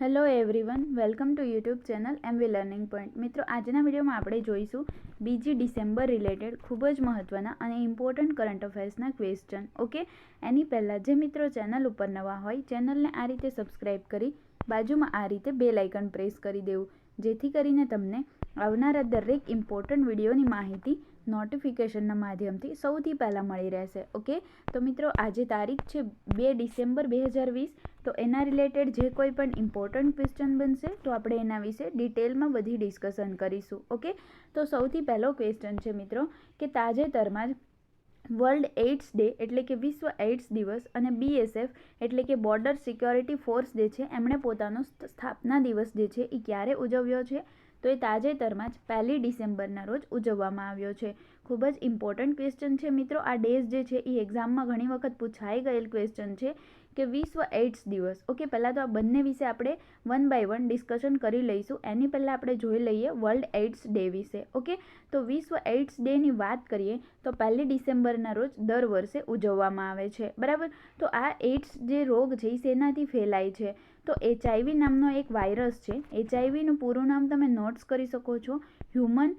Hello everyone welcome to YouTube channel M V learning point મિત્રો, આજના વિડીયોમાં આપણે જોઈશું બીજી ડિસેમ્બર રિલેટેડ ખૂબ જ મહત્ત્વના અને ઇમ્પોર્ટન્ટ કરંટ અફેર્સના ક્વેશ્ચન ઓકે એની પહેલાં જે મિત્રો ચેનલ ઉપર નવા હોય ચેનલને આ રીતે સબસ્ક્રાઈબ કરી, બાજુમાં આ રીતે બે લાઇકન પ્રેસ કરી દેવું, જેથી કરીને તમને આવનારા દરેક ઇમ્પોર્ટન્ટ વિડીયોની માહિતી નોટિફિકેશનના માધ્યમથી સૌથી પહેલાં મળી રહેશે, ઓકે? તો મિત્રો, આજે તારીખ છે બે ડિસેમ્બર બે હજાર વીસ, તો એના રિલેટેડ જે કોઈ પણ ઇમ્પોર્ટન્ટ ક્વેશ્ચન બનશે, તો આપણે એના વિશે ડિટેલમાં બધી ડિસ્કશન કરીશું, ઓકે? તો સૌથી પહેલો ક્વેશ્ચન છે મિત્રો, કે તાજેતરમાં જ વર્લ્ડ એઇડ્સ ડે એટલે કે વિશ્વ એઇડ્સ દિવસ અને બીએસએફ એટલે કે બોર્ડર સિક્યોરિટી ફોર્સ જે છે, એમણે પોતાનો સ્થાપના દિવસ જે છે એ ક્યારે ઉજવ્યો છે? તો એ તાજેતરમાં જ પહેલી ડિસેમ્બરના રોજ ઉજવવામાં આવ્યો છે. ખૂબ જ ઇમ્પોર્ટન્ટ ક્વેશ્ચન છે મિત્રો. આ ડેઝ જે છે એ એક્ઝામમાં ઘણી વખત પૂછાઈ ગયેલ ક્વેશ્ચન છે કે વિશ્વ એઇડ્સ દિવસ. ઓકે, પહેલાં તો આ બંને વિશે આપણે વન બાય વન ડિસ્કશન કરી લઈશું. એની પહેલાં આપણે જોઈ લઈએ વર્લ્ડ એઇડ્સ ડે વિશે. ઓકે, તો વિશ્વ એઇડ્સ ડેની વાત કરીએ તો પહેલી ડિસેમ્બરના રોજ દર વર્ષે ઉજવવામાં આવે છે. બરાબર? તો આ એઇડ્સ જે રોગ છે એ શેનાથી ફેલાય છે. તો એચઆઈવી નામનો એક વાયરસ છે. એચઆઈવીનું પૂરું નામ તમે નોટ્સ કરી શકો છો. હ્યુમન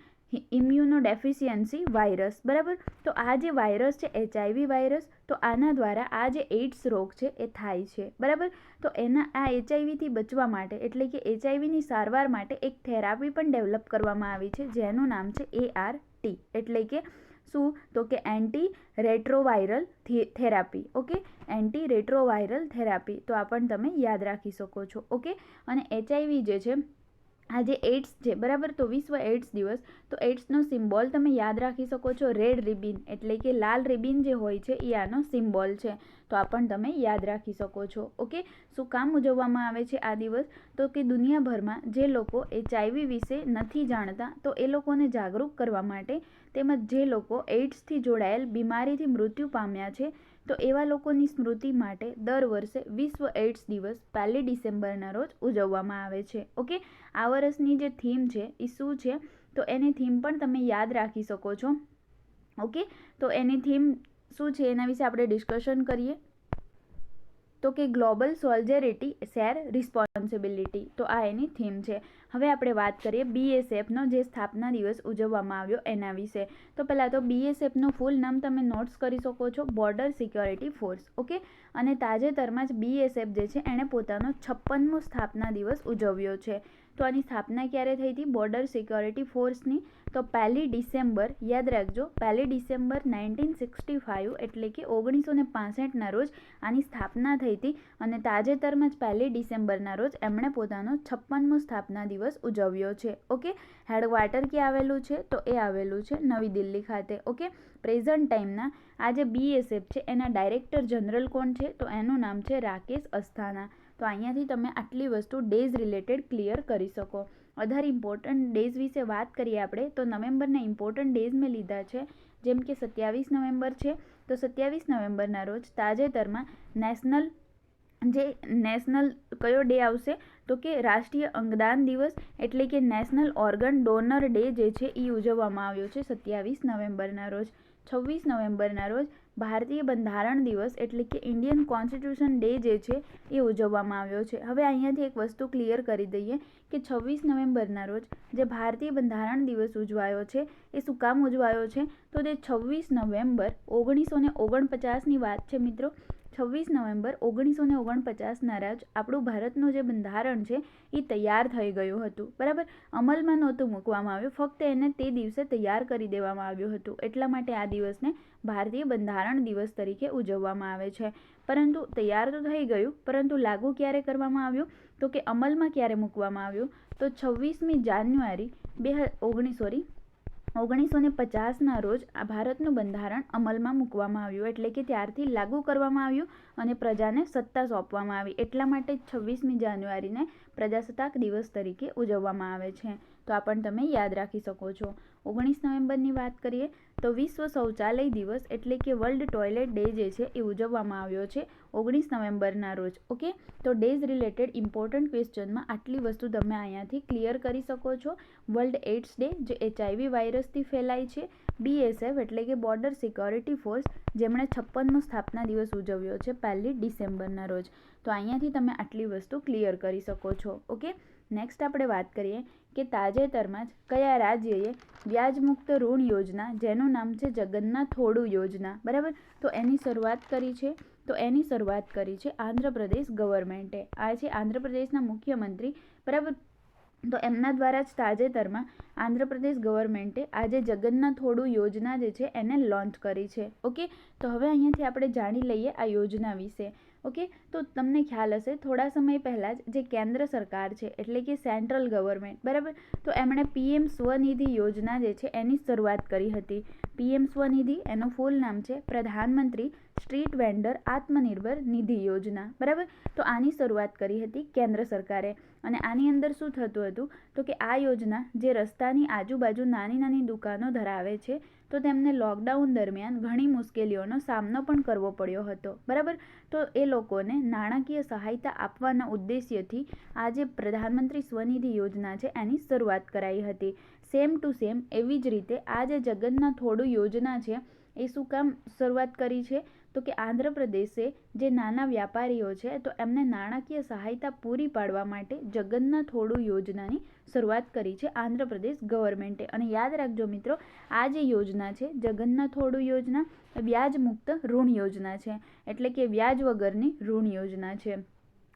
ઇમ્યુનો ડેફિશિયન્સી વાયરસ બરાબર? તો આ જે વાયરસ છે એચઆઈવી વાયરસ તો આના દ્વારા આ જે એઇડ્સ રોગ છે, એ થાય છે. બરાબર? તો એના આ એચઆઈવીથી બચવા માટે, એટલે કે એચઆઈવીની સારવાર માટે એક થેરાપી પણ ડેવલપ કરવામાં આવી છે, જેનું નામ છે એઆરટી એટલે કે શું? તો કે anti retroviral therapy okay anti retroviral therapy તો આ પણ તમે યાદ રાખી શકો છો ઓકે અને એચઆઈવી જે છે આ જે એઇડ્સ છે, બરાબર? તો વિશ્વ એઇડ્સ દિવસ. તો એઇડ્સનો સિમ્બોલ તમે યાદ રાખી શકો છો. રેડ રિબિન એટલે કે લાલ રિબિન જે હોય છે એ આનો સિમ્બોલ છે. તો આ પણ તમે યાદ રાખી શકો છો. ઓકે? શું કામ ઉજવવામાં આવે છે આ દિવસ? તો કે દુનિયાભરમાં જે લોકો એચઆઈવી વિશે નથી જાણતા, તો એ લોકોને જાગૃત કરવા માટે તેમજ જે લોકો એઇડ્સથી જોડાયેલ બીમારીથી મૃત્યુ પામ્યા છે તો એવા લોકોની સ્મૃતિ માટે દર વર્ષે વિશ્વ એઇડ્સ દિવસ પહેલી ડિસેમ્બરના રોજ ઉજવવામાં આવે છે. ઓકે? આ વર્ષની જે થીમ છે એ શું છે? તો એની થીમ પણ તમે યાદ રાખી શકો છો. ઓકે? તો એની થીમ શું છે? એના વિશે આપણે ડિસ્કશન કરીએ. તો કે ગ્લોબલ સોલ્જેરિટી શેર રિસ્પોન્સિબિલિટી. તો આ એની થીમ છે. હવે આપણે વાત કરીએ બીએસએફનો જે સ્થાપના દિવસ ઉજવવામાં આવ્યો એના વિશે. તો પહેલાં તો બીએસએફનું ફૂલ નામ તમે નોટ્સ કરી શકો છો બોર્ડર સિક્યોરિટી ફોર્સ ઓકે અને તાજેતરમાં જ બીએસએફ જે છે, એણે પોતાનો છપ્પનમો સ્થાપના દિવસ ઉજવ્યો છે. તો આની સ્થાપના ક્યારે થઈ હતી? બોર્ડર સિક્યોરિટી ફોર્સની તો પહેલી ડિસેમ્બર, યાદ રાખજો, પહેલી ડિસેમ્બર નાઇન્ટીન સિક્સટી ફાઇવ એટલે કે ઓગણીસો ને પાસઠના રોજ આની સ્થાપના થઈ હતી અને તાજેતરમાં જ પહેલી ડિસેમ્બરના રોજ એમણે પોતાનો છપ્પનમો સ્થાપના દિવસ ઉજવ્યો છે. ઓકે? હેડક્વાર્ટર ક્યાં આવેલું છે? તો એ આવેલું છે નવી દિલ્હી ખાતે. ઓકે? પ્રેઝન્ટ ટાઈમના આ જે બીએસએફ છે. એના ડાયરેક્ટર જનરલ કોણ છે? તો એનું નામ છે રાકેશ અસ્થાના. તો અહીંયાથી તમે આટલી વસ્તુ ડેઝ રિલેટેડ ક્લિયર કરી શકો. અધાર ઇમ્પોર્ટન્ટ ડેઝ વિશે વાત કરીએ આપણે, તો નવેમ્બરના ઇમ્પોર્ટન્ટ ડેઝ મેં લીધા છે. જેમ કે સત્યાવીસ નવેમ્બર છે, તો સત્યાવીસ નવેમ્બરના રોજ તાજેતરમાં નેશનલ જે નેશનલ કયો ડે આવશે? તો કે રાષ્ટ્રીય અંગદાન દિવસ એટલે કે નેશનલ ઓર્ગન ડોનર ડે જે છે એ ઉજવવામાં આવ્યો છે સત્યાવીસ નવેમ્બરના રોજ. છવ્વીસ નવેમ્બરના રોજ ભારતીય બંધારણ દિવસ એટલે કે ઇન્ડિયન કોન્સ્ટિટ્યુશન ડે જે છે એ ઉજવવામાં આવ્યો છે. હવે અહીંયાથી એક વસ્તુ ક્લિયર કરી દઈએ કે છવ્વીસ નવેમ્બરના રોજ જે ભારતીય બંધારણ દિવસ ઉજવાયો છે એ શું કામ ઉજવાયો છે? તો તે છવ્વીસ નવેમ્બર ઓગણીસો ઓગણપચાસની વાત છે મિત્રો. છવ્વીસ નવેમ્બર ઓગણીસો ને ઓગણપચાસના રોજ આપણું ભારતનું જે બંધારણ છે, એ તૈયાર થઈ ગયું હતું. બરાબર? અમલમાં નહોતું મૂકવામાં આવ્યું. ફક્ત એને તે દિવસે તૈયાર કરી દેવામાં આવ્યું હતું. એટલા માટે આ દિવસને ભારતીય બંધારણ દિવસ તરીકે ઉજવવામાં આવે છે. પરંતુ તૈયાર તો થઈ ગયું, પરંતુ લાગુ ક્યારે કરવામાં આવ્યું? તો કે અમલમાં ક્યારે મૂકવામાં આવ્યું? તો છવ્વીસમી જાન્યુઆરી બે ઓગણીસ, સોરી ઓગણીસો ને પચાસના રોજ આ ભારતનું બંધારણ અમલમાં મૂકવામાં આવ્યું. એટલે કે ત્યારથી લાગુ કરવામાં આવ્યું અને પ્રજાને સત્તા સોંપવામાં આવી. એટલા માટે છવ્વીસમી જાન્યુઆરીને પ્રજાસત્તાક દિવસ તરીકે ઉજવવામાં આવે છે. તો આ પણ તમે યાદ રાખી શકો છો. ઓગણીસ નવેમ્બરની વાત કરીએ તો વિશ્વ શૌચાલય દિવસ એટલે કે વર્લ્ડ ટોયલેટ ડે જે છે એ ઉજવવામાં આવ્યો છે. ઓગણીસ નવેમ્બરના રોજ, ઓકે? તો ડેઝ રિલેટેડ ઇમ્પોર્ટન્ટ ક્વેશ્ચનમાં આટલી વસ્તુ તમે અહીંયાથી ક્લિયર કરી શકો છો. વર્લ્ડ એઇડ્સ ડે, જે એચઆઈવી વાયરસથી ફેલાય છે. બીએસએફ એટલે કે બોર્ડર સિક્યોરિટી ફોર્સ, જેમણે છપ્પનનો સ્થાપના દિવસ ઉજવ્યો છે પહેલી ડિસેમ્બરના રોજ. તો અહીંયાથી તમે આટલી વસ્તુ ક્લિયર કરી શકો છો, ઓકે? નેક્સ્ટ આપણે વાત કરીએ કે તાજેતરમાં જ કયા રાજ્યએ વ્યાજમુક્ત ઋણ યોજના, જેનું નામ છે જગન્નાથ થોડું યોજના, બરાબર? તો એની શરૂઆત કરી છે તો એની શરૂઆત કરી છે આંધ્રપ્રદેશ ગવર્મેન્ટે. આ છે આંધ્રપ્રદેશના મુખ્યમંત્રી. બરાબર? તો એમના દ્વારા જ તાજેતરમાં આંધ્રપ્રદેશ ગવર્મેન્ટે આજે જગન્નાથ થોડું યોજના જે છે એને લોન્ચ કરી છે. ઓકે? તો હવે અહીંયાથી આપણે જાણી લઈએ આ યોજના વિશે. ઓકે? તો તમને ખ્યાલ હશે, થોડા સમય પહેલાં જ જે કેન્દ્ર સરકાર છે, એટલે કે સેન્ટ્રલ ગવર્મેન્ટ, બરાબર? તો એમણે પીએમ સ્વનિધિ યોજના જે છે એની શરૂઆત કરી હતી. પીએમ સ્વનિધિ, એનું ફૂલ નામ છે પ્રધાનમંત્રી સ્ટ્રીટ વેન્ડર આત્મનિર્ભર નિધિ યોજના. બરાબર? તો આની શરૂઆત કરી હતી કેન્દ્ર સરકારે. અને આની અંદર શું થતું હતું? તો કે આ યોજના જે રસ્તાની આજુબાજુ નાની નાની દુકાનો ધરાવે છે, તો તેમને લોકડાઉન દરમિયાન ઘણી મુશ્કેલીઓનો સામનો પણ કરવો પડ્યો હતો. બરાબર? તો એ લોકોને નાણાકીય સહાયતા આપવાના ઉદ્દેશ્યથી આ જે પ્રધાનમંત્રી સ્વનિધિ યોજના છે, એની શરૂઆત કરાઈ હતી. સેમ ટુ સેમ એવી જ રીતે આ જે જગન્નાથ થોડું યોજના છે, એ શું કામ શરૂઆત કરી છે? તો કે આંધ્રપ્રદેશે જે નાના વ્યાપારીઓ છે, તો એમને નાણાકીય સહાયતા પૂરી પાડવા માટે જગન્નાથ થોડું યોજનાની શરૂઆત કરી છે આંધ્રપ્રદેશ ગવર્મેન્ટે. અને યાદ રાખજો મિત્રો, આ જે યોજના છે, જગન્નાથ થોડું યોજના વ્યાજ મુક્ત ઋણ યોજના છે. એટલે કે વ્યાજ વગરની ઋણ યોજના છે.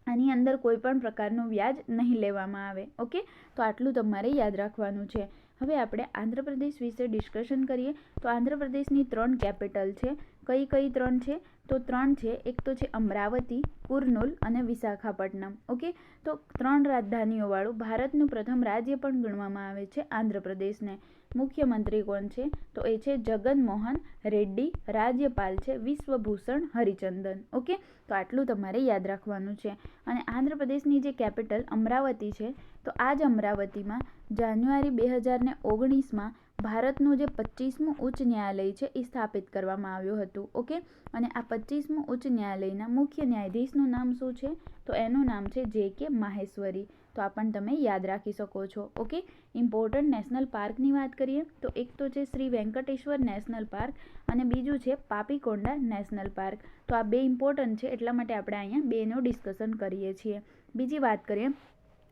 આની અંદર કોઈ પણ પ્રકારનું વ્યાજ નહીં લેવામાં આવે. ઓકે? તો આટલું તમારે યાદ રાખવાનું છે. હવે આપણે આંધ્રપ્રદેશ વિશે ડિસ્કશન કરીએ. તો આંધ્રપ્રદેશની ત્રણ કેપિટલ છે. કઈ કઈ ત્રણ છે? તો ત્રણ છે. એક તો છે અમરાવતી, કુર્નુલ અને વિશાખાપટ્ટનમ. ઓકે? તો ત્રણ રાજધાનીઓવાળું ભારતનું પ્રથમ રાજ્ય પણ ગણવામાં આવે છે આંધ્રપ્રદેશને. મુખ્યમંત્રી કોણ છે? તો એ છે જગનમોહન રેડ્ડી, રાજ્યપાલ છે વિશ્વભૂષણ હરિચંદન. ઓકે? તો આટલું તમારે યાદ રાખવાનું છે. અને આંધ્રપ્રદેશની જે કેપિટલ અમરાવતી છે, તો આ જ અમરાવતીમાં જાન્યુઆરી બે હજારને ઓગણીસમાં ભારતનું જે પચીસમું ઉચ્ચ ન્યાયાલય છે એ સ્થાપિત કરવામાં આવ્યું હતું. ઓકે? અને આ પચીસમું ઉચ્ચ ન્યાયાલયના મુખ્ય ન્યાયાધીશનું નામ શું છે? તો એનું નામ છે જે કે માહેશ્વરી. તો આ પણ તમે યાદ રાખી શકો છો. ઓકે? ઇમ્પોર્ટન્ટ નેશનલ પાર્કની વાત કરીએ, તો એક તો છે શ્રી વેંકટેશ્વર નેશનલ પાર્ક અને બીજું છે પાપીકોંડા નેશનલ પાર્ક. તો આ બે ઇમ્પોર્ટન્ટ છે, એટલા માટે આપણે અહીંયા બેનું ડિસ્કશન કરીએ છીએ. બીજી વાત કરીએ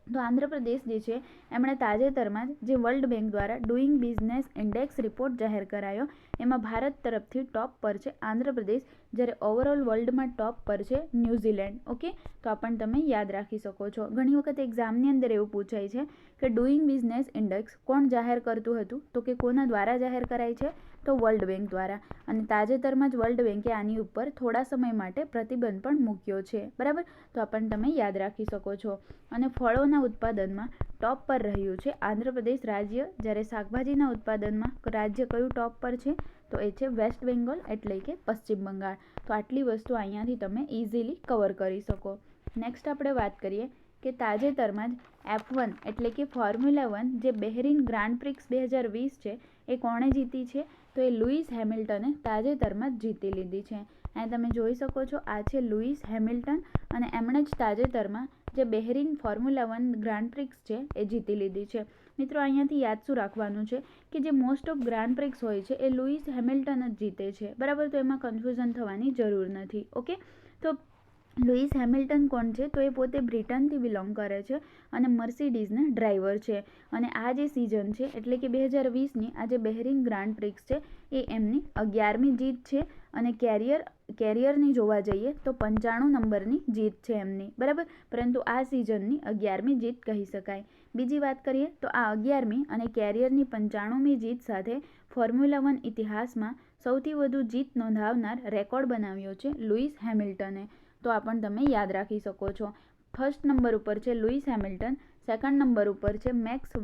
તો આંધ્રપ્રદેશ જે છે, એમણે તાજેતરમાં જ જે વર્લ્ડ બેંક દ્વારા ડુઈંગ બિઝનેસ ઇન્ડેક્સ રિપોર્ટ જાહેર કરાયો, એમાં ભારત તરફથી ટોપ પર છે આંધ્રપ્રદેશ જ્યારે ઓવરઓલ વર્લ્ડમાં ટોપ પર છે ન્યૂઝીલેન્ડ, ઓકે? તો આ પણ તમે યાદ રાખી શકો છો. ઘણી વખત એક્ઝામની અંદર એવું પૂછાય છે કે ડુઈંગ બિઝનેસ ઇન્ડેક્સ કોણ જાહેર કરતું હતું? તો કે કોના દ્વારા જાહેર કરાય છે? તો વર્લ્ડ બેંક દ્વારા. અને તાજેતરમાં જ વર્લ્ડ બેંકે આની ઉપર થોડા સમય માટે પ્રતિબંધ પણ મૂક્યો છે. બરાબર? તો પણ તમે યાદ રાખી શકો છો. અને ફળોના ઉત્પાદનમાં ટોપ પર રહ્યું છે આંધ્રપ્રદેશ રાજ્ય. જ્યારે શાકભાજીના ઉત્પાદનમાં રાજ્ય કયું ટોપ પર છે? તો એ છે વેસ્ટ બેંગોલ એટલે કે પશ્ચિમ બંગાળ. તો આટલી વસ્તુ અહીંયાથી તમે ઇઝીલી કવર કરી શકો. નેક્સ્ટ આપણે વાત કરીએ કે તાજેતરમાં જ એફ વન એટલે કે ફોર્મ્યુલા વન જે બહેરીન ગ્રાન્ડ પ્રિક્સ બે હજાર વીસ છે, એ કોણે જીતી છે? તો એ લુઈસ હેમિલ્ટને તાજેતરમાં જ જીતી લીધી છે. અને તમે જોઈ શકો છો, આ છે લુઈસ હેમિલ્ટન અને એમણે જ તાજેતરમાં જે Bahrain Formula One Grand Prix છે, એ જીતી લીધી છે. મિત્રો, અહીંયાથી યાદ શું રાખવાનું છે કે જે મોસ્ટ ઓફ ગ્રાન્ડ પ્રિક્સ હોય છે, એ લુઈસ હેમિલ્ટન જ જીતે છે. બરાબર? તો એમાં કન્ફ્યુઝન થવાની જરૂર નથી. ઓકે? તો લુઈસ હેમિલ્ટન કોણ છે? તો એ પોતે બ્રિટનથી બિલોંગ કરે છે અને મર્સિડીઝના ડ્રાઈવર છે. અને આ જે સિઝન છે, એટલે કે બે હજાર વીસની આ જે બહેરીન ગ્રાન્ડ પ્રિક્સ છે, એ એમની અગિયારમી જીત છે અને કેરિયર, કેરિયરની જોવા જઈએ તો પંચાણું નંબરની જીત છે એમની. બરાબર? પરંતુ આ સિઝનની અગિયારમી જીત કહી શકાય. બીજી વાત કરીએ તો આ અગિયારમી અને કેરિયરની પંચાણુંમી જીત સાથે ફોર્મ્યુલા વન ઇતિહાસમાં સૌથી વધુ જીત નોંધાવનાર રેકોર્ડ બનાવ્યો છે લુઈસ હેમિલ્ટને. તો આ પણ તમે યાદ રાખી શકો છો. ફર્સ્ટ નંબર ઉપર છે લુઈસ હેમિલ્ટન સેકન્ડ નંબર ઉપર છે મેક્સ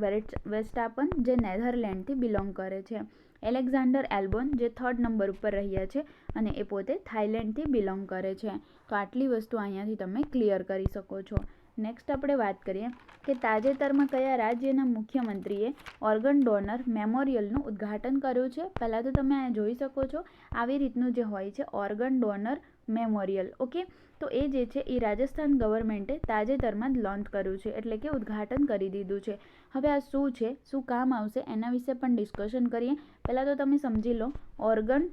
વેસ્ટાપન જે નેધરલેન્ડથી બિલોંગ કરે છે. એલેક્ઝાન્ડર એલ્બોન જે થર્ડ નંબર ઉપર રહ્યા છે અને એ પોતે થાઇલેન્ડથી બિલોંગ કરે છે. તો આટલી વસ્તુ અહીંયાથી તમે ક્લિયર કરી શકો છો. નેક્સ્ટ આપણે વાત કરીએ કે તાજેતરમાં કયા રાજ્યના મુખ્યમંત્રીએ ઓર્ગન ડોનર મેમોરિયલનું ઉદ્ઘાટન કર્યું છે? પહેલાં તો તમે અહીંયા જોઈ શકો છો. આવી રીતનું જે હોય છે ઓર્ગન ડોનર મેમોરિયલ. ઓકે? તો એ જે છે એ રાજસ્થાન ગવર્મેન્ટે તાજેતરમાં જ લોન્ચ કર્યું છે, એટલે કે ઉદ્ઘાટન કરી દીધું છે. હવે આ શું છે, શું કામ આવશે, એના વિશે પણ ડિસ્કશન કરીએ. પહેલાં તો તમે સમજી લો organ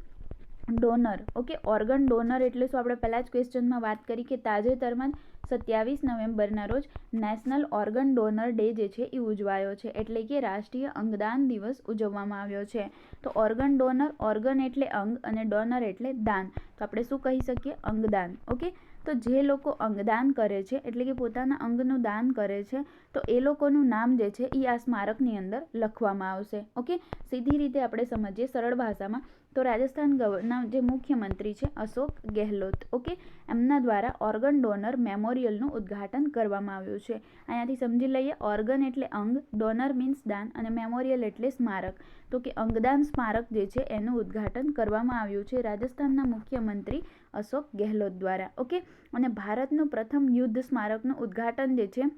donor okay organ donor એટલે શું? આપણે પહેલાં જ ક્વેશ્ચનમાં વાત કરી કે તાજેતરમાં જ સત્યાવીસ નવેમ્બરના રોજ નેશનલ ઓર્ગન ડોનર ડે જે છે એ ઉજવાયો છે, એટલે કે રાષ્ટ્રીય અંગદાન દિવસ ઉજવવામાં આવ્યો છે. તો ઓર્ગન ડોનર ઓર્ગન એટલે અંગ અને ડોનર એટલે દાન. તો આપણે શું કહી શકીએ? અંગદાન ઓકે તો જે લોકો અંગદાન કરે છે, એટલે કે પોતાના અંગનું દાન કરે છે, તો એ લોકોનું નામ જે છે એ આ સ્મારકની અંદર લખવામાં આવશે. ઓકે? સીધી રીતે આપણે સમજીએ સરળ ભાષામાં, તો રાજસ્થાન ગવર્નર જે મુખ્યમંત્રી છે, અશોક ગેહલોત, ઓકે? એમના દ્વારા ઓર્ગન ડોનર મેમોરિયલનું ઉદ્ઘાટન કરવામાં આવ્યું છે. અહીંયાથી સમજી લઈએ, ઓર્ગન એટલે અંગ, ડોનર મીન્સ દાન અને મેમોરિયલ એટલે સ્મારક. તો કે અંગદાન સ્મારક જે છે, એનું ઉદ્ઘાટન કરવામાં આવ્યું છે. રાજસ્થાનના મુખ્યમંત્રી અશોક ગેહલોત દ્વારા. ઓકે? અને ભારતનું પ્રથમ યુદ્ધ સ્મારકનું ઉદ્ઘાટન જે છે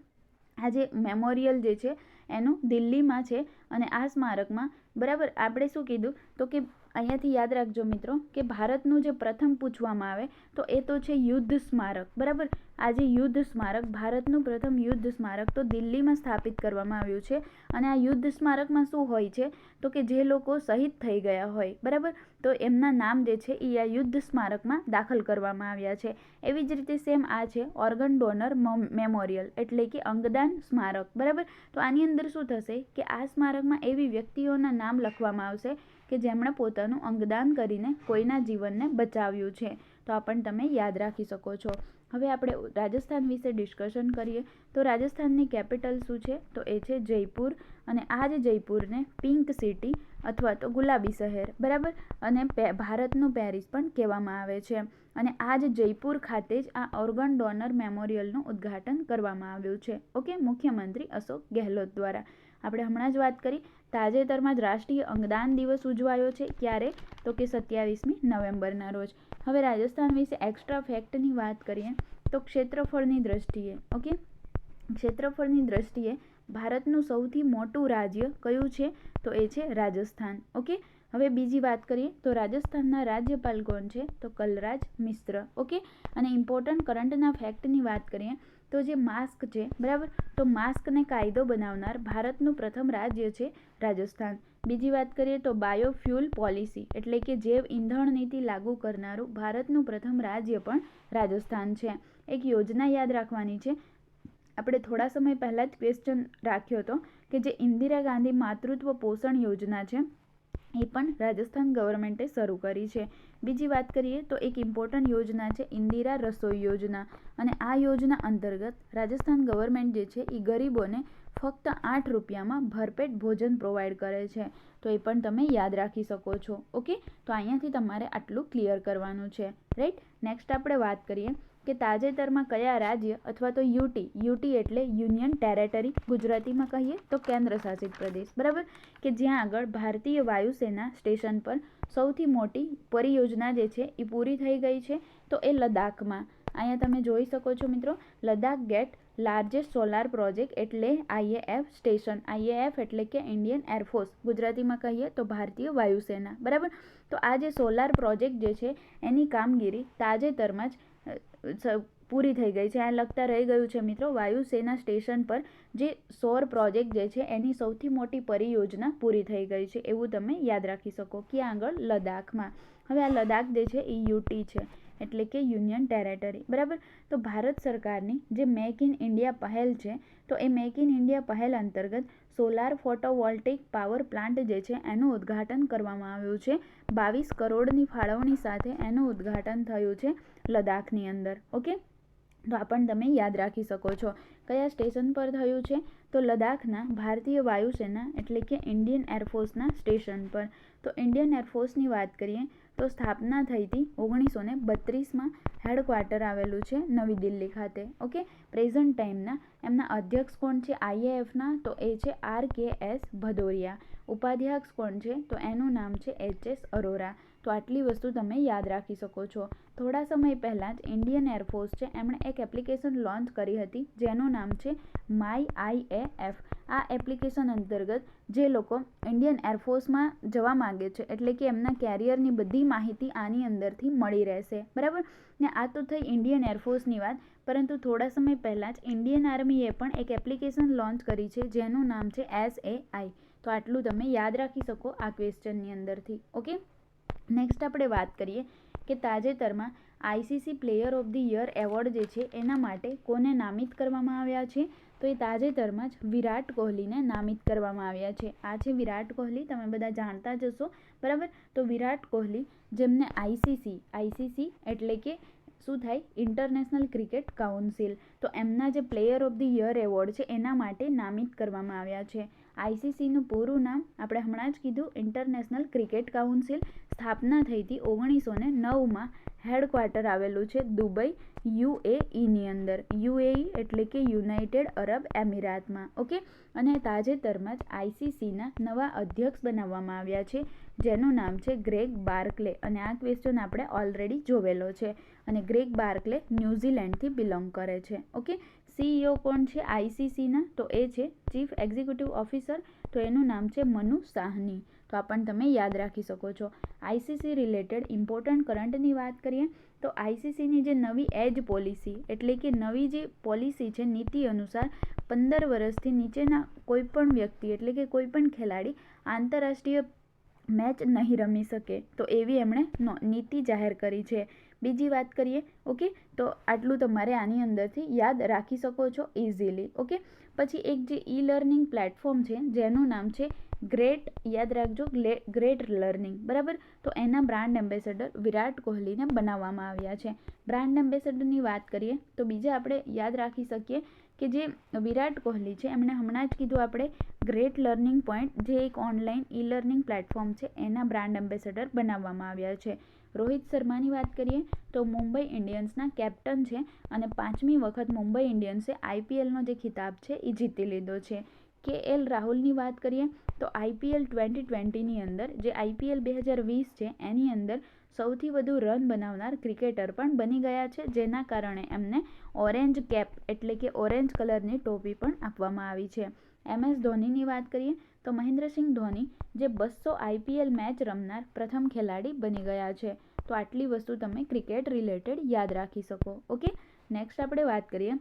આ જે મેમોરિયલ જે છે, એનું દિલ્હીમાં છે. અને આ સ્મારકમાં, બરાબર, આપણે શું કીધું? તો કે, અહીંયાથી યાદ રાખજો મિત્રો, કે ભારતનું જે પ્રથમ પૂછવામાં આવે, તો એ તો છે યુદ્ધ સ્મારક. બરાબર? આજે યુદ્ધ સ્મારક, ભારતનું પ્રથમ યુદ્ધ સ્મારક તો દિલ્હીમાં સ્થાપિત કરવામાં આવ્યું છે. અને આ યુદ્ધ સ્મારકમાં શું હોય છે? તો કે જે લોકો શહીદ થઈ ગયા હોય, બરાબર? તો એમના નામ જે છે એ આ યુદ્ધ સ્મારકમાં દાખલ કરવામાં આવ્યા છે. એવી જ રીતે સેમ આ છે ઓર્ગન ડોનર મેમોરિયલ, એટલે કે અંગદાન સ્મારક, બરાબર? તો આની અંદર શું થશે કે આ સ્મારકમાં એવી વ્યક્તિઓના નામ લખવામાં આવશે કે જેમણે પોતાનું અંગદાન કરીને કોઈના જીવનને બચાવ્યું છે. તો આ પણ તમે યાદ રાખી શકો છો. હવે આપણે રાજસ્થાન વિશે ડિસ્કશન કરીએ. તો રાજસ્થાનની કેપિટલ શું છે? તો એ છે જયપુર અને આ જ જયપુરને પિંક સિટી અથવા તો ગુલાબી શહેર, બરાબર? અને ભારતનું પેરિસ પણ કહેવામાં આવે છે. અને આ જ જયપુર ખાતે જ આ ઓર્ગન ડોનર મેમોરિયલનું ઉદ્ઘાટન કરવામાં આવ્યું છે. ઓકે? મુખ્યમંત્રી અશોક ગેહલોત દ્વારા. આપણે હમણાં જ વાત કરી, તાજેતરમાં જ રાષ્ટ્રીય અંગદાન દિવસ ઉજવાયો છે. ક્યારે? તો કે સત્યાવીસમી નવેમ્બરના રોજ. હવે રાજસ્થાન વિશે એક્સ્ટ્રા ફેક્ટની વાત કરીએ, તો ક્ષેત્રફળની દ્રષ્ટિએ ઓકે ક્ષેત્રફળની દ્રષ્ટિએ ભારતનું સૌથી મોટું રાજ્ય કયું છે? તો એ છે રાજસ્થાન ઓકે હવે બીજી વાત કરીએ, તો રાજસ્થાનના રાજ્યપાલ કોણ છે? તો કલરાજ મિશ્ર ઓકે અને ઇમ્પોર્ટન્ટ કરંટના ફેક્ટની વાત કરીએ તો જે માસ્ક છે, બરાબર? તો માસ્કને કાયદો બનાવનાર ભારતનું પ્રથમ રાજ્ય છે રાજસ્થાન. બીજી વાત કરીએ તો બાયોફ્યુલ પોલિસી એટલે કે જૈવ ઇંધણ નીતિ લાગુ કરનારું ભારતનું પ્રથમ રાજ્ય પણ રાજસ્થાન છે. એક યોજના યાદ રાખવાની છે. આપણે થોડા સમય પહેલાં જ ક્વેશ્ચન રાખ્યો હતો કે જે ઇન્દિરા ગાંધી માતૃત્વ પોષણ યોજના છે એ પણ રાજસ્થાન ગવર્મેન્ટે શરૂ કરી છે. બીજી વાત કરીએ તો એક ઇમ્પોર્ટન્ટ યોજના છે ઇન્દિરા રસોઈ યોજના. અને આ યોજના અંતર્ગત રાજસ્થાન ગવર્મેન્ટ જે છે એ ગરીબોને ફક્ત આઠ રૂપિયામાં ભરપેટ ભોજન પ્રોવાઈડ કરે છે. તો એ પણ તમે યાદ રાખી શકો છો. ઓકે? તો અહીંયાથી તમારે આટલું ક્લિયર કરવાનું છે. રાઈટ નેક્સ્ટ આપણે વાત કરીએ કે તાજેતરમાં કયા રાજ્ય અથવા તો યુટી યુટી એટલે યુનિયન ટેરેટરી ગુજરાતીમાં કહીએ તો કેન્દ્ર શાસિત પ્રદેશ. બરાબર? કે જ્યાં આગળ ભારતીય વાયુસેના સ્ટેશન પર સૌથી મોટી પરિયોજના જે છે એ પૂરી થઈ ગઈ છે તો એ લદ્દાખમાં. અહીંયા તમે જોઈ શકો છો મિત્રો, Ladakh get largest solar project એટલે આઈએએફ સ્ટેશન. આઈએએફ એટલે કે ઇન્ડિયન એરફોર્સ ગુજરાતીમાં કહીએ તો ભારતીય વાયુસેના. બરાબર? તો આ જે સોલાર પ્રોજેક્ટ જે છે એની કામગીરી તાજેતરમાં જ પૂરી થઈ ગઈ છે. આ લગતા રહી ગયું છે મિત્રો. વાયુસેના સ્ટેશન પર જે સૌર પ્રોજેક્ટ જે છે, એની સૌથી મોટી પરિયોજના પૂરી થઈ ગઈ છે. એવું તમે યાદ રાખી શકો ક્યાં આગળ લદ્દાખમાં. હવે આ લદ્દાખ જે છે, એ યુટી છે. એટલે કે યુનિયન ટેરેટરી. બરાબર? તો ભારત સરકારની જે મેક ઇન ઇન્ડિયા પહેલ છે, તો એ મેક ઇન ઇન્ડિયા પહેલ અંતર્ગત સોલાર ફોટોવોલ્ટેક પાવર પ્લાન્ટ જે છે, એનું ઉદ્ઘાટન કરવામાં આવ્યું છે. બાવીસ કરોડની ફાળવણી સાથે એનું ઉદ્ઘાટન થયું છે લદ્દાખની અંદર. ઓકે? તો આ પણ તમે યાદ રાખી શકો છો. કયા સ્ટેશન પર થયું છે? તો લદ્દાખના ભારતીય વાયુસેના એટલે કે ઇન્ડિયન એરફોર્સના સ્ટેશન પર. તો ઇન્ડિયન એરફોર્સની વાત કરીએ તો સ્થાપના થઈ હતી ઓગણીસો ને બત્રીસમાં હેડક્વાર્ટર આવેલું છે નવી દિલ્હી ખાતે, ઓકે? પ્રેઝન્ટ ટાઈમના, એમના અધ્યક્ષ કોણ છે? આઈએએફના, તો એ છે આર કે એસ ભદોરિયા. ઉપાધ્યક્ષ કોણ છે? તો એનું નામ છે એચ એસ અરોરા. તો આટલી વસ્તુ તમે યાદ રાખી શકો છો. થોડા સમય પહેલાં જ ઇન્ડિયન એરફોર્સ છે, એમણે એક એપ્લિકેશન લોન્ચ કરી હતી, જેનું નામ છે માય આઈ એ એફ. આ એપ્લિકેશન અંતર્ગત જે લોકો ઇન્ડિયન એરફોર્સમાં જવા માગે છે, એટલે કે એમના કેરિયરની બધી માહિતી આની અંદરથી મળી રહેશે. બરાબર? ને આ તો થઈ ઇન્ડિયન એરફોર્સની વાત, પરંતુ થોડા સમય પહેલાં જ ઇન્ડિયન આર્મીએ પણ એક એપ્લિકેશન લોન્ચ કરી છે, જેનું નામ છે એસ એ આઈ. તો આટલું તમે યાદ રાખી શકો આ ક્વેશ્ચનની અંદરથી. ઓકે? નેક્સ્ટ આપણે વાત કરીએ કે તાજેતરમાં ICC player of the year award જે છે, એના માટે કોને નામિત કરવામાં આવ્યા છે? તો એ તાજેતરમાં જ વિરાટ કોહલીને નામિત કરવામાં આવ્યા છે. આ છે વિરાટ કોહલી, તમે બધા જાણતા જ હશો. બરાબર? તો વિરાટ કોહલી જેમને આઈસીસી આઈસીસી એટલે કે શું થાય? ઇન્ટરનેશનલ ક્રિકેટ કાઉન્સિલ તો એમના જે player of the year award છે, એના માટે નામિત કરવામાં આવ્યા છે. આઈસીસીનું પૂરું નામ આપણે હમણાં જ કીધું ઇન્ટરનેશનલ ક્રિકેટ કાઉન્સિલ સ્થાપના થઈ હતી ઓગણીસો ને નવમાં. હેડક્વાર્ટર આવેલું છે દુબઈ યુએઈની અંદર. યુએઈ એટલે કે યુનાઇટેડ અરબ એમિરાતમાં ઓકે? અને તાજેતરમાં જ આઈસીસીના નવા અધ્યક્ષ બનાવવામાં આવ્યા છે, જેનું નામ છે ગ્રેગ બાર્કલે. અને આ ક્વેશ્ચન આપણે ઓલરેડી જોવેલો છે. અને ગ્રેગ બાર્કલે ન્યૂઝીલેન્ડથી બિલોંગ કરે છે, ઓકે? સીઈઓ કોણ છે? આઈસીસીના તો એ છે ચીફ એક્ઝિક્યુટિવ ઓફિસર. તો એનું નામ છે મનુ સાહની. તો આ પણ તમે યાદ રાખી શકો છો. આઈસીસી રિલેટેડ ઇમ્પોર્ટન્ટ કરંટની વાત કરીએ, તો આઈસીસીની જે નવી એજ પોલિસી, એટલે કે નવી જે પોલિસી છે નીતિ અનુસાર પંદર વર્ષથી નીચેના કોઈપણ વ્યક્તિ, એટલે કે કોઈપણ ખેલાડી, આંતરરાષ્ટ્રીય મેચ નહીં રમી શકે. તો એવી એમણે નીતિ જાહેર કરી છે. બીજી વાત કરીએ, ઓકે? તો આટલું તમારે આની અંદરથી યાદ રાખી શકો છો ઇઝીલી ઓકે? પછી એક જે ઈ લર્નિંગ પ્લેટફોર્મ છે, જેનું નામ છે ગ્રેટ યાદ રાખજો ગ્રેટ લર્નિંગ બરાબર? તો એના બ્રાન્ડ એમ્બેસેડર વિરાટ કોહલીને બનાવવામાં આવ્યા છે. બ્રાન્ડ એમ્બેસેડરની વાત કરીએ, તો બીજા આપણે યાદ રાખી શકીએ કે જે વિરાટ કોહલી છે, એમણે હમણાં જ કીધું આપણે ગ્રેટ લર્નિંગ પોઈન્ટ જે એક ઓનલાઈન ઈ લર્નિંગ પ્લેટફોર્મ છે, એના બ્રાન્ડ એમ્બેસેડર બનાવવામાં આવ્યા છે. રોહિત શર્માની વાત કરીએ તો મુંબઈ ઇન્ડિયન્સના કેપ્ટન છે અને પાંચમી વખત મુંબઈ ઇન્ડિયન્સે આઈપીએલનો જે ખિતાબ છે એ જીતી લીધો છે. કે એલ રાહુલની વાત કરીએ તો આઈપીએલ ટ્વેન્ટી ટ્વેન્ટીની અંદર જે આઈપીએલ બે હજાર વીસ છે એની અંદર સૌથી વધુ રન બનાવનાર ક્રિકેટર પણ બની ગયા છે, જેના કારણે એમને ઓરેન્જ કેપ એટલે કે ઓરેન્જ કલરની ટોપી પણ આપવામાં આવી છે. એમ એસ ધોનીની વાત કરીએ તો મહેન્દ્રસિંહ ધોની, જે બસો આઈપીએલ મેચ રમનાર પ્રથમ ખેલાડી બની ગયા છે. તો આટલી વસ્તુ તમે ક્રિકેટ રિલેટેડ યાદ રાખી શકો, ઓકે? નેક્સ્ટ આપણે વાત કરીએ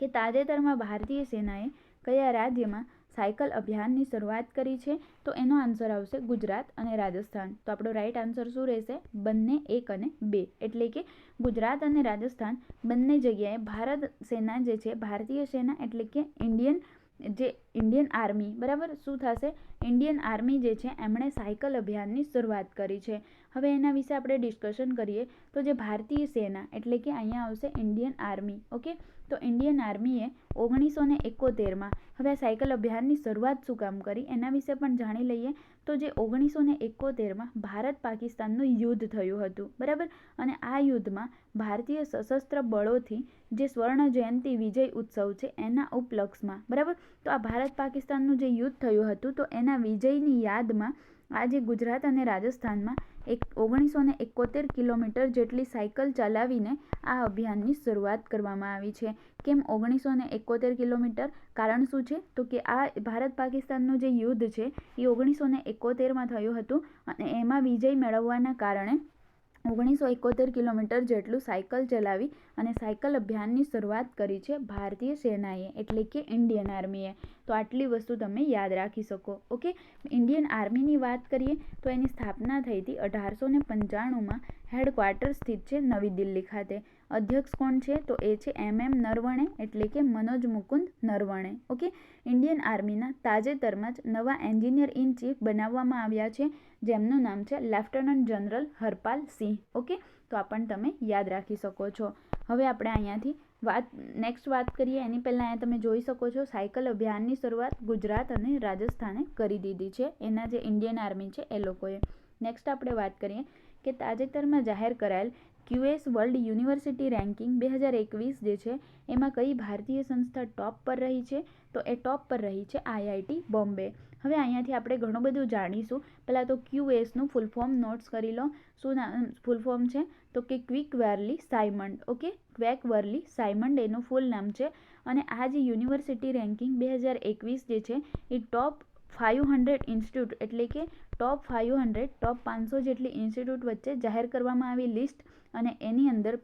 કે તાજેતરમાં ભારતીય સેનાએ કયા રાજ્યમાં સાયકલ અભિયાનની શરૂઆત કરી છે? તો એનો આન્સર આવશે ગુજરાત અને રાજસ્થાન. તો આપણો રાઈટ આન્સર શું રહેશે? બંને એક અને બે. એટલે કે ગુજરાત અને રાજસ્થાન બંને જગ્યાએ ભારત સેના જે છે, ભારતીય સેના એટલે કે ઇન્ડિયન જે ઇન્ડિયન આર્મી બરાબર? શું થશે? ઇન્ડિયન આર્મી જે છે, એમણે સાયકલ અભિયાનની શરૂઆત કરી છે. હવે એના વિશે આપણે ડિસ્કશન કરીએ તો જે ભારતીય સેના એટલે કે અહીંયા આવશે ઇન્ડિયન આર્મી ઓકે તો ઇન્ડિયન આર્મીએ ઓગણીસો ને એકોતેરમાં હવે આ સાયકલ અભિયાનની શરૂઆત શું કામ કરી? એના વિશે પણ જાણી લઈએ તો જે ઓગણીસો ને એકોતેરમાં ભારત પાકિસ્તાનનું યુદ્ધ થયું હતું, બરાબર? અને આ યુદ્ધમાં ભારતીય સશસ્ત્ર બળોથી જે સ્વર્ણ જયંતિ વિજય ઉત્સવ છે, એના ઉપલક્ષમાં, બરાબર? તો આ ભારત પાકિસ્તાનનું જે યુદ્ધ થયું હતું તો એના વિજયની યાદમાં આજે ગુજરાત અને રાજસ્થાનમાં એક ઓગણીસો ને એકોતેર કિલોમીટર જેટલી સાયકલ ચલાવીને આ અભિયાનની શરૂઆત કરવામાં આવી છે. કેમ ઓગણીસો ને એકોતેર કિલોમીટર? કારણ શું છે? તો કે આ ભારત પાકિસ્તાનનું જે યુદ્ધ છે, એ ઓગણીસો ને એકોતેરમાં થયું હતું અને એમાં વિજય મેળવવાના કારણે ઓગણીસો એકોતેર કિલોમીટર જેટલું સાયકલ ચલાવી અને સાયકલ અભિયાનની શરૂઆત કરી છે ભારતીય સેનાએ, એટલે કે ઇન્ડિયન આર્મીએ. તો આટલી વસ્તુ તમે યાદ રાખી શકો. ઓકે? ઇન્ડિયન આર્મીની વાત કરીએ તો એની સ્થાપના થઈ હતી અઢારસો ને પંચાણુંમાં. હેડક્વાર્ટર સ્થિત છે નવી દિલ્હી ખાતે. અધ્યક્ષ કોણ છે? તો એ છે એમ એમ નરવણે, એટલે કે મનોજ મુકુંદ નરવણે. ઓકે? ઇન્ડિયન આર્મીના તાજેતરમાં જ નવા એન્જિનિયર ઇન ચીફ બનાવવામાં આવ્યા છે, જેમનું નામ છે lieutenant general Harpal Singh. Okay? તો આ પણ તમે યાદ રાખી શકો છો. હવે આપણે અહીંયાથી વાત નેક્સ્ટ વાત કરીએ. એની પહેલાં અહીંયા તમે જોઈ શકો છો, સાયકલ અભિયાનની શરૂઆત ગુજરાત અને રાજસ્થાને કરી દીધી છે. એના જે ઇન્ડિયન આર્મી છે એ લોકોએ. નેક્સ્ટ આપણે વાત કરીએ કે તાજેતરમાં જાહેર કરાયેલ ક્યુએસ વર્લ્ડ યુનિવર્સિટી રેન્કિંગ બે હજાર એકવીસ જે છે, એમાં કઈ ભારતીય સંસ્થા ટોપ પર રહી છે? તો એ ટોપ પર રહી છે આઈઆઈટી બોમ્બે. હવે અહીંયાથી આપણે ઘણું બધું જાણીશું. પહેલાં તો ક્યુએસનું ફૂલ ફોર્મ નોટ્સ કરી લો. શું નામ ફૂલ ફોર્મ છે? તો કે ક્વિક વેરલી સાયમંડ, ઓકે? ક્વેક વર્લી સાયમંડ એનું ફૂલ નામ છે. અને આ જે યુનિવર્સિટી રેન્કિંગ બે હજાર એકવીસ જે છે, એ ટોપ ફાઇવ હંડ્રેડ ઇન્સ્ટિટ્યૂટ એટલે કે ટોપ ફાઇવ હંડ્રેડ, ટોપ પાંચસો જેટલી ઇન્સ્ટિટ્યૂટ વચ્ચે જાહેર કરવામાં આવી લિસ્ટ અને એની અંદર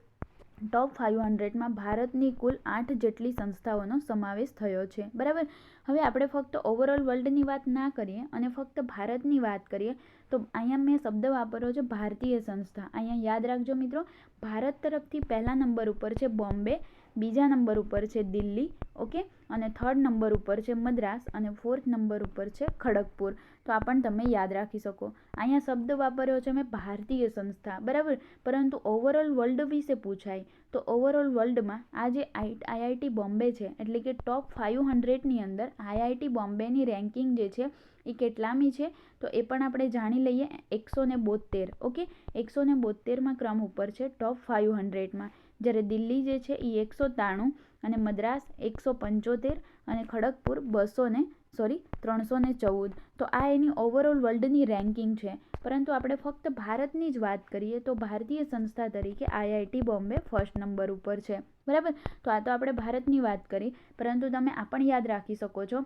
ટોપ ફાઇવ હંડ્રેડમાં ભારતની કુલ આઠ જેટલી સંસ્થાઓનો સમાવેશ થયો છે. બરાબર? હવે આપણે ફક્ત ઓવરઓલ વર્લ્ડની વાત ના કરીએ અને ફક્ત ભારતની વાત કરીએ તો અહીંયા મેં શબ્દ વાપર્યો છે ભારતીય સંસ્થા. અહીંયા યાદ રાખજો મિત્રો, ભારત તરફથી પહેલા નંબર ઉપર છે બોમ્બે, બીજા નંબર ઉપર છે દિલ્હી, ઓકે? અને થર્ડ નંબર ઉપર છે મદ્રાસ, અને ફોર્થ નંબર ઉપર છે ખડગપુર. તો આ પણ તમે યાદ રાખી શકો. અહીંયા શબ્દ વાપર્યો છે મેં ભારતીય સંસ્થા, બરાબર? પરંતુ ઓવરઓલ વર્લ્ડ વિશે પૂછાય તો ઓવરઓલ વર્લ્ડમાં આ જે આઈઆઈટી બોમ્બે છે, એટલે કે ટોપ ફાઇવ હંડ્રેડની અંદર આઈઆઈટી બોમ્બેની રેન્કિંગ જે છે એ કેટલામી છે? તો એ પણ આપણે જાણી લઈએ એકસો ને બોતેર ઓકે? એકસો ને બોતેરમાં ક્રમ ઉપર છે ટોપ ફાઇવ હંડ્રેડમાં જ્યારે દિલ્હી જે છે એ એકસો ત્રાણું અને મદ્રાસ એકસો પંચોતેર અને ખડગપુર બસો ને સોરી ત્રણસો ને ચૌદ. તો આ એની ઓવરઓલ વર્લ્ડની રેન્કિંગ છે. પરંતુ આપણે ફક્ત ભારતની જ વાત કરીએ તો ભારતીય સંસ્થા તરીકે આઈઆઈટી બોમ્બે ફર્સ્ટ નંબર ઉપર છે. બરાબર? તો આ તો આપણે ભારતની વાત કરી. પરંતુ તમે આ પણ યાદ રાખી શકો છો.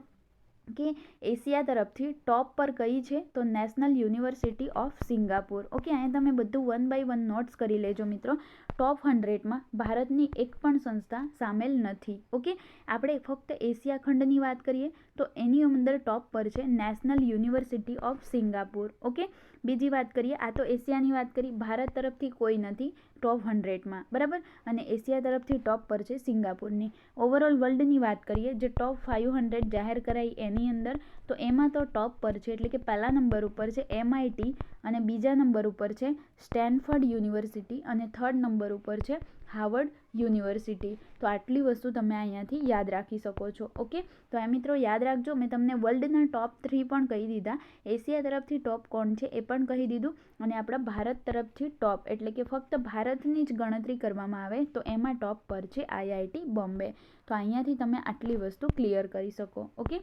કે એશિયા તરફથી ટોપ પર કઈ છે? તો National University of Singapore okay અહીંયા તમે બધું વન બાય વન નોટ્સ કરી લેજો મિત્રો. ટોપ હંડ્રેડમાં ભારતની એક પણ સંસ્થા સામેલ નથી. ઓકે આપણે ફક્ત એશિયા ખંડની વાત કરીએ, તો એની અંદર ટોપ પર છે National University of Singapore okay બીજી વાત કરીએ, આ તો એશિયાની વાત કરી, ભારત તરફથી કોઈ નથી. ટોપ હંડ્રેડમાં બરાબર? અને એશિયા તરફથી ટોપ પર છે સિંગાપુરની. ઓવરઓલ વર્લ્ડની વાત કરીએ, જે ટોપ ફાઇવ હંડ્રેડ જાહેર કરાઈ એની અંદર તો એમાં તો ટોપ પર છે, એટલે કે પહેલા નંબર ઉપર છે એમઆઈટી અને બીજા નંબર ઉપર છે સ્ટેનફર્ડ યુનિવર્સિટી અને થર્ડ નંબર ઉપર છે હાવર્ડ યુનિવર્સિટી. તો આટલી વસ્તુ તમે અહીંયાથી યાદ રાખી શકો છો, ઓકે? તો આ મિત્રો યાદ રાખજો, મેં તમને વર્લ્ડના ટોપ થ્રી પણ કહી દીધા. એશિયા તરફથી ટોપ કોણ છે એ પણ કહી દીધું અને આપણા ભારત તરફથી ટોપ, એટલે કે ફક્ત ભારતની જ ગણતરી કરવામાં આવે તો એમાં ટોપ પર છે આઈઆઈટી બોમ્બે. તો અહીંયાથી તમે આટલી વસ્તુ ક્લિયર કરી શકો, ઓકે?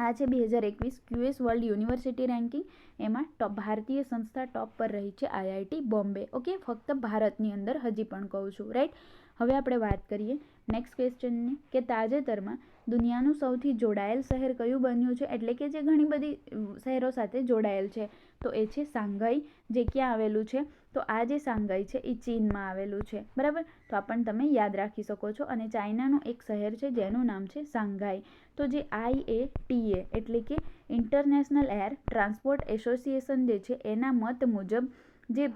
આ છે બે હજાર એકવીસ ક્યુએસ વર્લ્ડ યુનિવર્સિટી રેન્કિંગ. એમાં ટોપ ભારતીય સંસ્થા ટોપ પર રહી છે આઈઆઈટી બોમ્બે. ઓકે, ફક્ત ભારતની અંદર હજી પણ કહું છું, રાઈટ? હવે આપણે વાત કરીએ નેક્સ્ટ ક્વેશ્ચનની, કે તાજેતરમાં દુનિયાનું સૌથી જોડાયેલ શહેર કયું બન્યું છે? એટલે કે જે ઘણી બધી શહેરો સાથે જોડાયેલ છે. તો એ છે સાંઘાઈ, જે ક્યાં આવેલું છે? તો આ જે સાંઘાઈ છે એ ચીનમાં આવેલું છે. બરાબર? તો આ પણ તમે યાદ રાખી શકો છો. અને ચાઇનાનું એક શહેર છે, જેનું નામ છે સાંઘાઈ. તો જે આઈ એ ટી એ, એટલે કે ઇન્ટરનેશનલ એર ટ્રાન્સપોર્ટ એસોસિએશન જે છે, એના મત મુજબ જે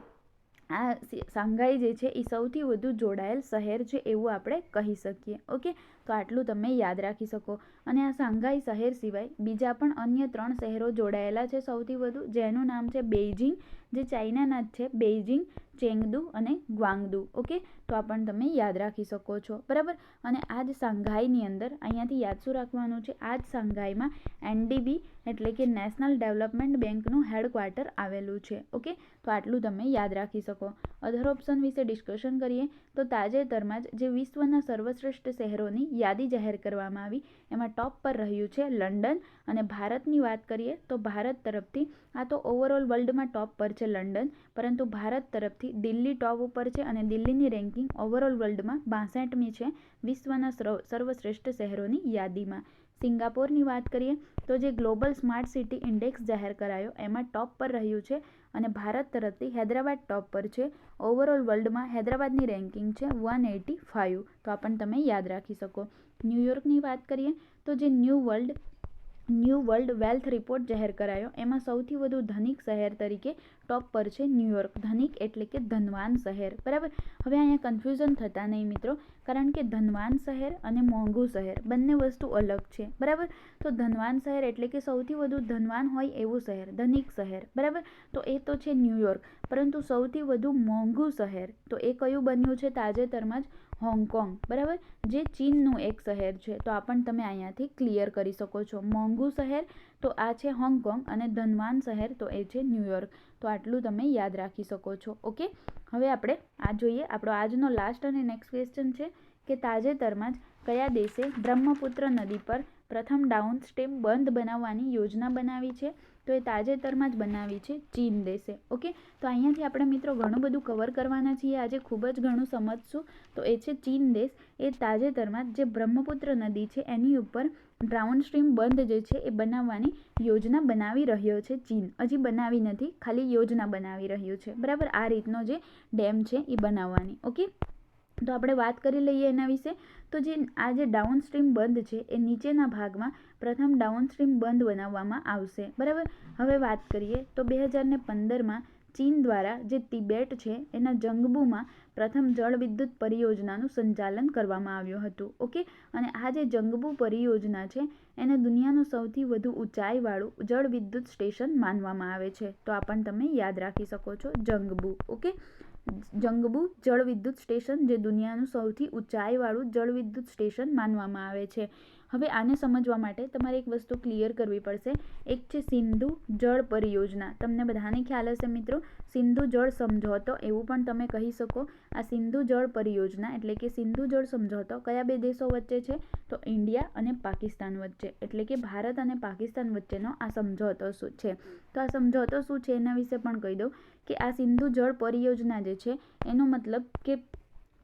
આ સાંઘાઈ જે છે એ સૌથી વધુ જોડાયેલ શહેર છે એવું આપણે કહી શકીએ. ઓકે? તો આટલું તમે યાદ રાખી શકો. અને આ શાંઘાઈ શહેર સિવાય બીજા પણ અન્ય ત્રણ શહેરો જોડાયેલા છે સૌથી વધુ, જેનું નામ છે બેઇજિંગ, જે ચાઇનાના જ છે, બેઇજિંગ, ચેંગદુ અને ગ્વાંગદુ. ઓકે? તો આ પણ તમે યાદ રાખી શકો છો. બરાબર? અને આ જ શાંઘાઈની અંદર અહીંયાથી યાદ શું રાખવાનું છે, આ જ શાંઘાઈમાં એનડીબી એટલે કે નેશનલ ડેવલપમેન્ટ બેંકનું હેડક્વાર્ટર આવેલું છે. ઓકે? તો આટલું તમે યાદ રાખી શકો. અધર ઓપ્શન વિશે ડિસ્કશન કરીએ તો તાજેતરમાં જ જે વિશ્વના સર્વશ્રેષ્ઠ શહેરોની યાદી જાહેર કરવામાં આવી. એમાં ટોપ પર રહ્યું છે લંડન અને ભારતની વાત કરીએ તો ભારત તરફથી આ તો ઓવરઓલ વર્લ્ડમાં ટોપ પર છે લંડન, પરંતુ ભારત તરફથી દિલ્હી ટોપ ઉપર છે અને દિલ્હીની રેન્કિંગ ઓવરઓલ વર્લ્ડમાં બાસઠમી છે વિશ્વના સર્વશ્રેષ્ઠ શહેરોની યાદીમાં. સિંગાપોરની વાત કરીએ તો જે ગ્લોબલ સ્માર્ટ સિટી ઇન્ડેક્સ જાહેર કરાયો, એમાં ટોપ પર રહ્યું છે અને ભારત તરફથી હૈદરાબાદ ટોપ પર છે. ઓવરઓલ વર્લ્ડમાં હૈદરાબાદની રેન્કિંગ છે વન એટી ફાઇવ તો આ પણ તમે યાદ રાખી શકો. ન્યૂયોર્કની વાત કરીએ તો જે new world new world wealth report જાહેર કરાયો. એમાં સૌથી વધુ ધનિક શહેર તરીકે ટોપ પર છે ન્યૂયોર્ક ધનિક એટલે કે ધનવાન શહેર. બરાબર? હવે અહીંયા કન્ફ્યુઝન થતા નહીં મિત્રો, કારણ કે ધનવાન શહેર અને મોંઘું શહેર બંને વસ્તુ અલગ છે. બરાબર? તો ધનવાન શહેર એટલે કે સૌથી વધુ ધનવાન હોય એવું શહેર, ધનિક શહેર. બરાબર? તો એ તો છે ન્યૂયોર્ક પરંતુ સૌથી વધુ મોંઘું શહેર, તો એ કયું બન્યું છે તાજેતરમાં જ? હોંગકોંગ. બરાબર? જે ચીનનું એક શહેર છે. તો આ પણ તમે અહીંયાથી ક્લિયર કરી શકો છો. મોંઘું શહેર, તો આ છે હોંગકોંગ અને ધનવાન શહેર, તો એ છે ન્યૂયોર્ક તો આટલું તમે યાદ રાખી શકો છો. ઓકે? હવે આપણે આ જોઈએ. આપણો આજનો લાસ્ટ અને નેક્સ્ટ ક્વેશ્ચન છે કે તાજેતરમાં જ કયા દેશે બ્રહ્મપુત્ર નદી પર પ્રથમ ડાઉન સ્ટેમ બંધ બનાવવાની યોજના બનાવી છે? તો એ તાજેતરમાં જ બનાવી છે, ચીન દેશે. ઓકે? તો અહીંયાથી આપણે મિત્રો ઘણું બધું કવર કરવાના છીએ. આજે ખૂબ જ ઘણું સમજશું. તો એ છે ચીન દેશ. એ તાજેતરમાં જે બ્રહ્મપુત્ર નદી છે, એની ઉપર ડાઉનસ્ટ્રીમ બંધ જે છે, એ બનાવવાની યોજના બનાવી રહ્યો છે ચીન. હજી બનાવી નથી, ખાલી યોજના બનાવી રહ્યું છે. બરાબર? આ રીતનો જે ડેમ છે, એ બનાવવાની. ઓકે? તો આપણે વાત કરી લઈએ એના વિશે. તો જે આ જે ડાઉન સ્ટ્રીમ બંધ છે, એ નીચેના ભાગમાં પ્રથમ ડાઉનસ્ટ્રીમ બંધ બનાવવામાં આવશે. બરાબર? હવે વાત કરીએ તો બે હજારને પંદરમાં ચીન દ્વારા જે તિબેટ છે, એના જંગબુમાં પ્રથમ જળ વિદ્યુત પરિયોજનાનું સંચાલન કરવામાં આવ્યું હતું. ઓકે? અને આ જે જંગબુ પરિયોજના છે, એને દુનિયાનું સૌથી વધુ ઊંચાઈવાળું જળ વિદ્યુત સ્ટેશન માનવામાં આવે છે. તો આ પણ તમે યાદ રાખી શકો છો, જંગબુ. ઓકે? જંગબુ જળ વિદ્યુત સ્ટેશન જે દુનિયાનું સૌથી ઊંચાઈવાળું જળ વિદ્યુત સ્ટેશન માનવામાં આવે છે. હવે આને સમજવા માટે તમારે એક વસ્તુ ક્લિયર કરવી પડશે. એક છે સિંધુ જળ પરિયોજના. તમને બધાને ખ્યાલ હશે મિત્રો, સિંધુ જળ સમજોતો એવું પણ તમે કહી શકો. આ સિંધુ જળ પરિયોજના એટલે કે સિંધુ જળ સમજોતો કયા બે દેશો વચ્ચે છે? તો ઇન્ડિયા અને પાકિસ્તાન વચ્ચે. એટલે કે ભારત અને પાકિસ્તાન વચ્ચેનો આ સમજોતો શું છે. તો આ સમજોતો શું છે એના વિશે પણ કહી દઉં કે આ સિંધુ જળ પરિયોજના જે છે, એનો મતલબ કે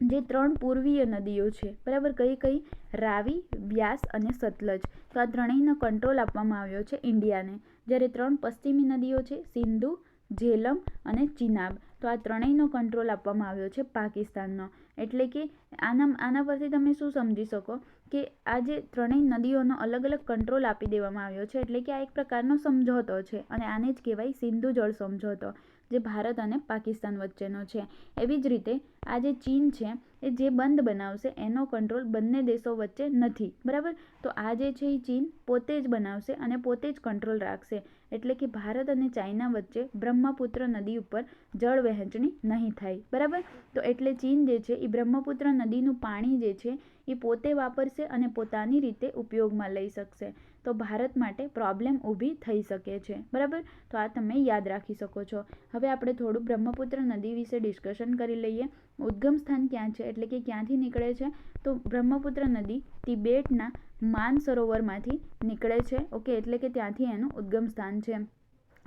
જે ત્રણ પૂર્વીય નદીઓ છે. બરાબર? કઈ કઈ? રાવી, વ્યાસ અને સતલજ. તો આ ત્રણેયનો કંટ્રોલ આપવામાં આવ્યો છે ઇન્ડિયાને. જ્યારે ત્રણ પશ્ચિમી નદીઓ છે, સિંધુ, ઝેલમ અને ચિનાબ. તો આ ત્રણેયનો કંટ્રોલ આપવામાં આવ્યો છે પાકિસ્તાનનો. એટલે કે આના આના પરથી તમે શું સમજી શકો કે આ જે ત્રણેય નદીઓનો અલગ અલગ કંટ્રોલ આપી દેવામાં આવ્યો છે. એટલે કે આ એક પ્રકારનો સમજોતો છે અને આને જ કહેવાય સિંધુ જળ સમझौતો જે ભારત અને પાકિસ્તાન વચ્ચેનો છે. એવી જ રીતે આ જે ચીન છે, એ જે બંધ બનાવશે, એનો કંટ્રોલ બંને દેશો વચ્ચે નથી. બરાબર? તો આ જે છે એ ચીન પોતે જ બનાવશે અને પોતે જ કંટ્રોલ રાખશે. એટલે કે ભારત અને ચાઇના વચ્ચે બ્રહ્મપુત્ર નદી ઉપર જળ વહેંચણી નહીં થાય. બરાબર? તો એટલે ચીન જે છે, એ બ્રહ્મપુત્ર નદીનું પાણી જે છે, એ પોતે વાપરશે અને પોતાની રીતે ઉપયોગમાં લઈ શકશે. તો ભારત માટે પ્રોબ્લેમ ઊભી થઈ શકે છે. બરાબર? તો આ તમે યાદ રાખી શકો છો. હવે આપણે થોડું બ્રહ્મપુત્ર નદી વિશે ડિસ્કશન કરી લઈએ. ઉદ્ગમ સ્થાન ક્યાં છે? એટલે કે ક્યાંથી નીકળે છે? તો બ્રહ્મપુત્ર નદી તિબેટના માન સરોવરમાંથી નીકળે છે. ઓકે? એટલે કે ત્યાંથી એનું ઉદ્ગમ સ્થાન છે.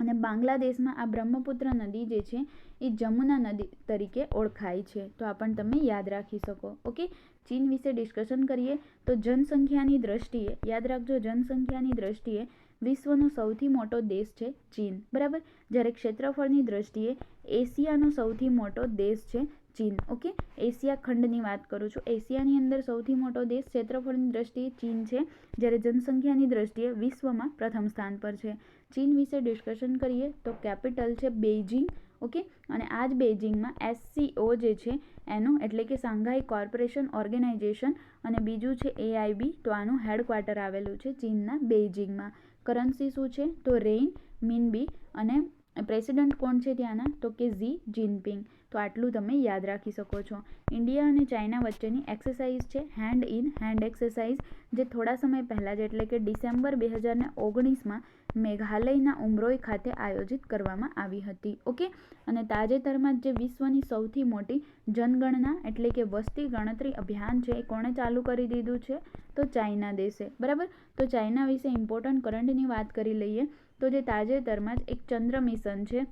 અને બાંગ્લાદેશમાં આ બ્રહ્મપુત્ર નદી જે છે, એ જમુના નદી તરીકે ઓળખાય છે. તો આ પણ તમે યાદ રાખી શકો. ઓકે? ચીન વિશે ડિસ્કશન કરીએ તો જનસંખ્યાની દ્રષ્ટિએ, યાદ રાખજો જનસંખ્યાની દ્રષ્ટિએ વિશ્વનો સૌથી મોટો દેશ છે ચીન, બરાબર? જ્યારે ક્ષેત્રફળની દ્રષ્ટિએ એશિયાનો સૌથી મોટો દેશ છે ચીન, ઓકે? એશિયા ખંડની વાત કરું છું. એશિયાની અંદર સૌથી મોટો દેશ ક્ષેત્રફળની દ્રષ્ટિએ ચીન છે. જ્યારે જનસંખ્યાની દ્રષ્ટિએ વિશ્વમાં પ્રથમ સ્થાન પર છે. ચીન વિશે ડિસ્કશન કરીએ તો કેપિટલ છે બેઇજિંગ ઓકે? અને આ જ બેઇજિંગમાં એસસીઓ જે છે, એનું એટલે કે સાંઘાઈ કોર્પોરેશન ઓર્ગેનાઇઝેશન અને બીજું છે એઆઈબી, તો આનું હેડક્વાર્ટર આવેલું છે ચીનના બેઇજિંગમાં. કરન્સી શું છે? તો રેઇન, મિનબી અને પ્રેસિડન્ટ કોણ છે ત્યાંના? તો કે ઝી જિનપિંગ. તો આટલું તમે યાદ રાખી શકો છો. ઇન્ડિયા અને ચાઇના વચ્ચેની એક્સરસાઇઝ છે હેન્ડ ઇન હેન્ડ એક્સરસાઇઝ જે થોડા સમય પહેલાં જ એટલે કે ડિસેમ્બર બે હજાર ને ઓગણીસમાં મેઘાલયના ઉમરોઈ ખાતે આયોજિત કરવામાં આવી હતી. ઓકે? અને તાજેતરમાં જે વિશ્વની સૌથી મોટી જનગણના એટલે કે વસ્તી ગણતરી અભિયાન છે, એ કોણે ચાલુ કરી દીધું છે? તો ચાઇના દેશે. બરાબર? તો ચાઇના વિશે ઇમ્પોર્ટન્ટ કરંટની વાત કરી લઈએ તો જે તાજેતરમાં જ એક ચંદ્ર મિશન છે,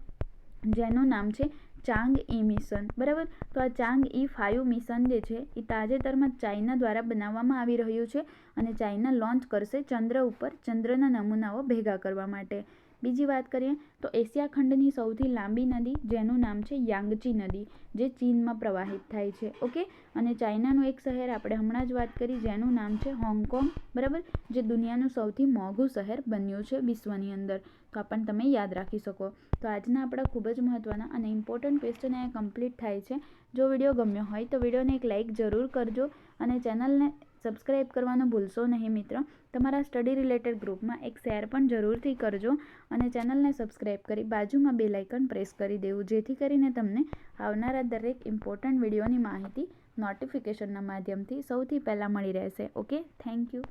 જેનું નામ છે ચાંગ ઈ મિશન. બરાબર? તો આ ચાંગ ઈ ફાઇવ મિશન જે છે એ તાજેતરમાં ચાઇના દ્વારા બનાવવામાં આવી રહ્યું છે અને ચાઇના લોન્ચ કરશે ચંદ્ર ઉપર ચંદ્રના નમૂનાઓ ભેગા કરવા માટે. બીજી વાત કરીએ તો એશિયા ખંડની સૌથી લાંબી નદી જેનું નામ છે યાંગચી નદી, જે ચીનમાં પ્રવાહિત થાય છે. ઓકે? અને ચાઇનાનું એક શહેર આપણે હમણાં જ વાત કરી, જેનું નામ છે હોંગકોંગ, બરાબર? જે દુનિયાનું સૌથી મોંઘું શહેર બન્યું છે વિશ્વની અંદર. તો આ પણ તમે યાદ રાખી શકો. તો આજના આપણા ખૂબ જ મહત્ત્વના અને ઇમ્પોર્ટન્ટ ક્વેશ્ચન અહીંયા કમ્પ્લીટ થાય છે. જો વીડિયો ગમ્યો હોય તો વિડીયોને એક લાઇક જરૂર કરજો અને ચેનલને સબસ્ક્રાઈબ કરવાનું ભૂલશો નહીં મિત્ર. તમારા સ્ટડી રિલેટેડ ગ્રુપમાં એક શેર પણ જરૂરથી કરજો અને ચેનલને સબસ્ક્રાઈબ કરી બાજુમાં બે લાઇકન પ્રેસ કરી દેવું, જેથી કરીને તમને આવનારા દરેક ઇમ્પોર્ટન્ટ વિડીયોની માહિતી નોટિફિકેશનના માધ્યમથી સૌથી પહેલાં મળી રહેશે. Okay thank you